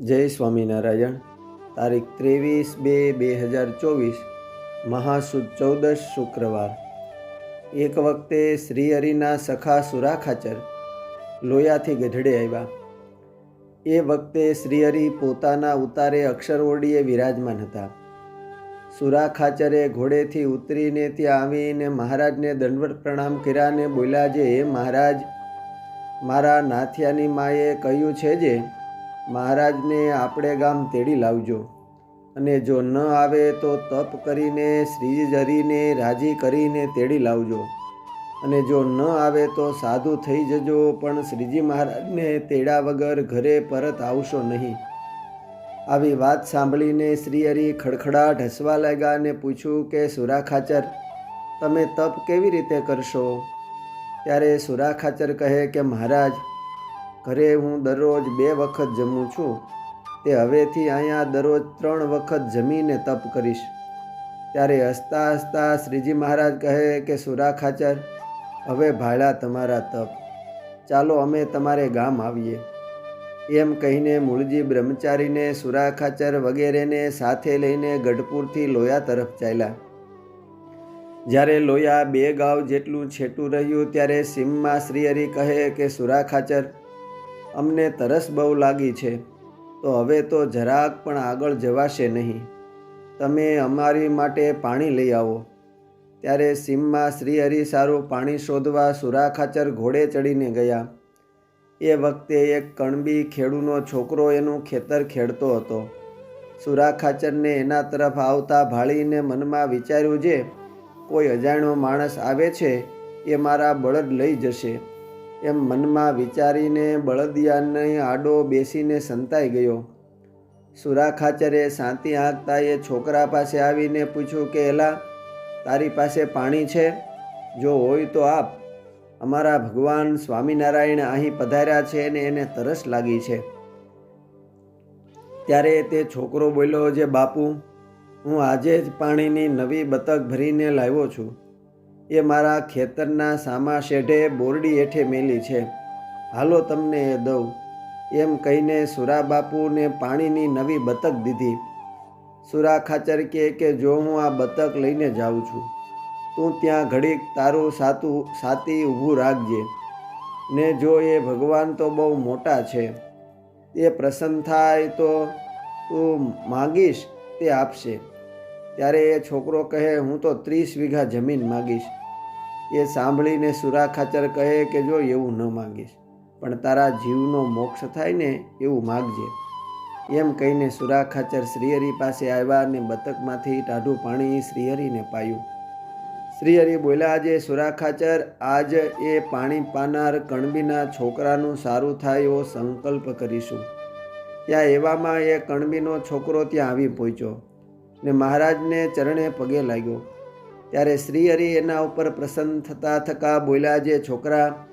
જય સ્વામિનારાયણ તારીખ ત્રેવીસ બે બે હજાર ચોવીસ, મહાસુદ ચૌદશ શુક્રવાર. એક વખતે શ્રીહરિના સખા સુરાખાચર લોયાથી ગઢડે આવ્યા. એ વખતે શ્રીહરિ પોતાના ઉતારે અક્ષરઓડીએ વિરાજમાન હતા. સુરાખાચરે ઘોડેથી ઉતરીને ત્યાં આવીને મહારાજને દંડવત પ્રણામ કર્યા બોલ્યા, જે હે મહારાજ, મારા નાથિયાની માએ કહ્યું છે જે મહારાજને આપણે ગામ તેડી લાવજો. અને જો ન આવે તો તપ કરીને, શ્રીજરીને રાજી કરીને તેડી લાવજો. અને જો ન આવે તો સાધુ થઈ જજો, પણ શ્રીજી મહારાજને તેડા વગર ઘરે પરત આવશો નહીં. આવી વાત સાંભળીને શ્રીહરિ ખડખડાટ હસવા લાગ્યા અને પૂછ્યું કે સુરાખાચર તમે તપ કેવી રીતે કરશો? ત્યારે સુરાખાચર કહે કે, મહારાજ ઘરે હું દરરોજ બે વખત જમું છું. તે હવેથી અહીંયા દરરોજ ત્રણ વખત જમીને તપ કરીશ. ત્યારે હસતા હસતા શ્રીજી મહારાજ કહે કે, સુરા ખાચર, હવે ભાડા તમારા તપ. ચાલો અમે તમારે ગામ આવીએ. એમ કહીને મૂળજી બ્રહ્મચારીને સુરા ખાચર વગેરેને સાથે લઈને ગઢપુરથી લોયા તરફ ચાલ્યા. જ્યારે લોયા બે ગાંવ જેટલું છેટું રહ્યું ત્યારે સીમમાં શ્રીહરિ કહે કે સુરાખાચર અમને તરસ બહુ લાગી છે. તો હવે તો જરાક પણ આગળ જવાશે નહીં. તમે અમારી માટે પાણી લઈ આવો. ત્યારે સીમમાં શ્રીહરિ સારું પાણી શોધવા સુરાખાચર ઘોડે ચડીને ગયા. એ વખતે એક કણબી ખેડૂનો છોકરો એનું ખેતર ખેડતો હતો. સુરાખાચરને એના તરફ આવતા ભાળીને મનમાં વિચાર્યું, જે કોઈ અજાણ્યો માણસ આવે છે, એ મારા બળદ લઈ જશે. એમ મનમાં વિચારીને બળદિયાને આડો બેસીને સંતાઈ ગયો. સુરાખાચરે શાંતિ આંકતા એ છોકરા પાસે આવીને પૂછ્યું કે, એલા, તારી પાસે પાણી છે? જો હોય તો આપ. અમારા ભગવાન સ્વામિનારાયણ અહીં પધાર્યા છે ને એને તરસ લાગી છે. ત્યારે તે છોકરો બોલ્યો, જે બાપુ, હું આજે જ પાણીની નવી બતક ભરીને લાવ્યો છું. એ મારા ખેતરના સામા શેઢે બોરડી હેઠે મેલી છે. હાલો તમને એ દઉં. એમ કહીને સુરા બાપુને પાણીની નવી બતક દીધી. સુરા ખાચર કહે કે જો હું આ બતક લઈને જાઉં છું. તું ત્યાં ઘડીક તારું સાતું સાતી ઊભું રાખજે. ને જો એ ભગવાન તો બહુ મોટા છે. એ પ્રસન્ન થાય તો તું માગીશ તે આપશે. ત્યારે એ છોકરો કહે, હું તો ત્રીસ વીઘા જમીન માગીશ. એ સાંભળીને સુરાખાચર કહે કે, જો એવું ન માગીશ, પણ તારા જીવનો મોક્ષ થાય ને એવું માગજે. એમ કહીને સુરાખાચર શ્રીહરિ પાસે આવ્યા અને બતકમાંથી ટાઢું પાણી શ્રીહરિને પાયું. શ્રીહરિ બોલ્યા, આજે સુરાખાચર આજ એ પાણી પાનાર કણબીના છોકરાનું સારું થાય એવો સંકલ્પ કરીશું. ત્યાં એવામાં એ કણબીનો છોકરો ત્યાં આવી પહોંચ્યો. ને મહારાજને ચરણે પગે લાગ્યો. ત્યારે શ્રીહરિ એના ઉપર પ્રસન્ન થતા થકા બોલ્યા, જે છોકરા,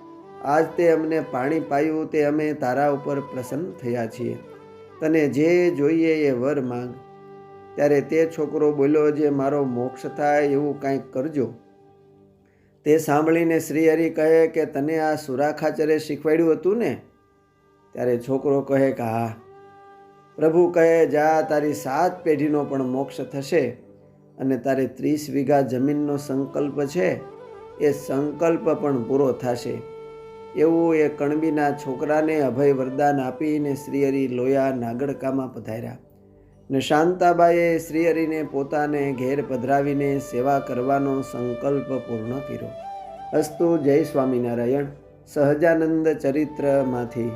આજ તે અમને પાણી પાયું તે અમે તારા ઉપર પ્રસન્ન થયા છીએ. તને જે જોઈએ એ વર માંગ. ત્યારે તે છોકરો બોલ્યો, જે મારો મોક્ષ થાય એવું કાંઈક કરજો. તે સાંભળીને શ્રીહરિ કહે કે, તને આ સુરાખાચરે શીખવાડ્યું હતું ને? ત્યારે છોકરો કહે કે, હા. પ્રભુ કહે, જા, તારી સાત પેઢીનો પણ મોક્ષ થશે અને તારે ત્રીસ વીઘા જમીનનો સંકલ્પ છે, એ સંકલ્પ પણ પૂરો થશે. એવું એ કણબીના છોકરાને અભય વરદાન આપીને શ્રીહરિ લોયા નાગડકામાં પધાર્યા. ને શાંતાબાઈએ શ્રીહરિને પોતાને ઘેર પધરાવીને સેવા કરવાનો સંકલ્પ પૂર્ણ કર્યો. અસ્તુ જય સ્વામિનારાયણ. સહજાનંદ ચરિત્રમાંથી.